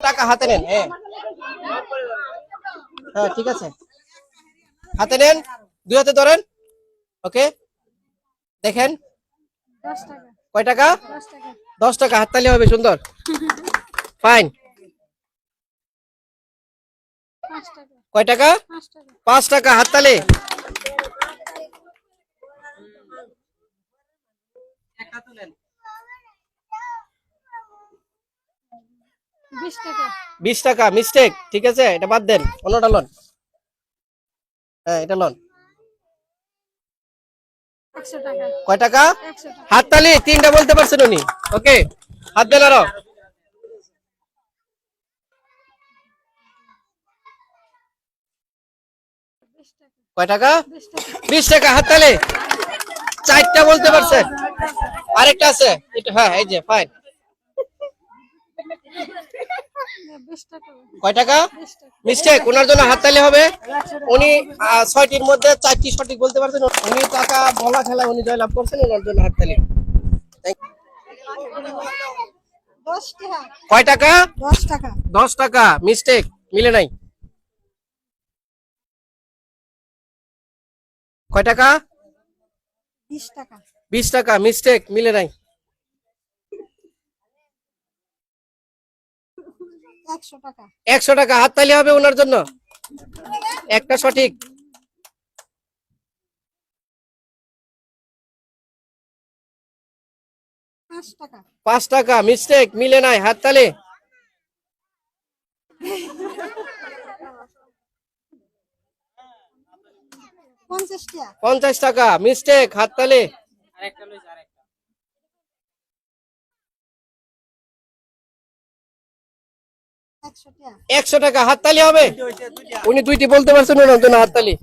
টাকা হাতে নেন হ্যাঁ ঠিক আছে। হাতে নেন, দুই হাতে ধরেন, ওকে। দেখেন। কয় টাকা? দশ টাকা, হাততালি হবে, সুন্দর। ফাইন। কয় টাকা? পাঁচ টাকা, হাততালি। টাকা বিশ টাকা। মিস্টেক ঠিক আছে? এটা বাদ দেন অন্যটা লন। হ্যাঁ এটা লন। কয় টাকা? হাততালি তিনটা বলতে পারছেন উনি। ওকে হাত দেন আরও। টাকা। কয় টাকা? বিশ টাকা। হাততালি। চারটা বলতে পারছেন। আরেকটা আছে। এটা হ্যাঁ এই যে ফাইন কয় টাকা? মিস্টেক ওনার জন্য হাততালি হবে। উনি ছয়টির মধ্যে চারটি সঠিক বলতে পারছেন। উনি টাকা বলা খেলা উনি জয়লাভ করছেন ওনার জন্য হাততালি কয় টাকা? দশ টাকা। দশ টাকা। মিস্টেক মিলে নাই। কয় টাকা? বিশ টাকা। বিশ টাকা। মিস্টেক মিলে নাই। একশো টাকা। হাততালি হবে ওনার জন্য? একটা সঠিক। পাঁচ টাকা। মিস্টেক মিলে নাই হাততালি। পঞ্চাশ টাকা। পঞ্চাশ টাকা মিস্টেক হাততালি। একশো একশো টাকা হাততালি হবে? উনি দুইটি বলতে পারছেন ওনার জন্য হাততালি।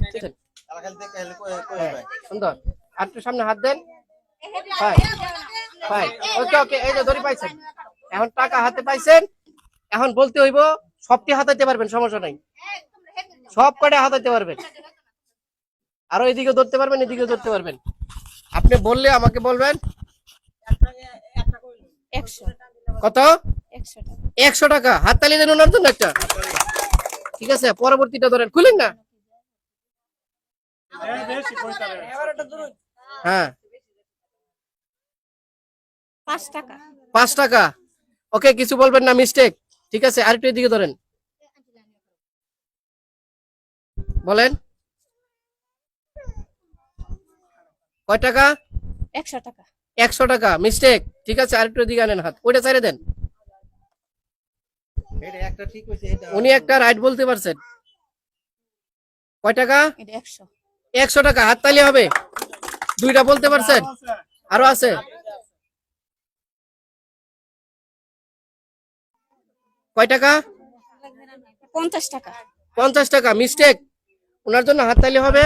সুন্দর। আর একটু সামনে হাত দেন। ওকে ওকে এই যে পাইছেন। এখন টাকা হাতে পাইছেন। এখন বলতে হইব সবটি হাতাইতে পারবেন সমস্যা নাই। সব কটা হাতাইতে পারবেন? আরও এদিকে ধরতে পারবেন এদিকে ধরতে পারবেন। আপনি বললে আমাকে বলবেন। একশো। কত? একশো টাকা। হাততালি দেন ওনার জন্য একটা। ঠিক আছে পরবর্তীটা ধরেন। খুলেন না? হ্যাঁ। পাঁচ টাকা। পাঁচ টাকা। ওকে কিছু বলবেন না মিস্টেক ঠিক আছে আরেকটু এদিকে ধরেন। বলেন। কয় টাকা? একশো টাকা। একশো টাকা। মিস্টেক ঠিক আছে আরেকটু এদিকে আনেন হাত। ওইটা ছেড়ে দেন। উনি একটা রাইট বলতে পারছেন। কয় টাকা? একশো। টাকা হাততালি হবে। দুইটা বলতে পারছেন? আরও আছে। কয় টাকা? পঞ্চাশ টাকা। পঞ্চাশ টাকা মিস্টেক ওনার জন্য হাততালি হবে।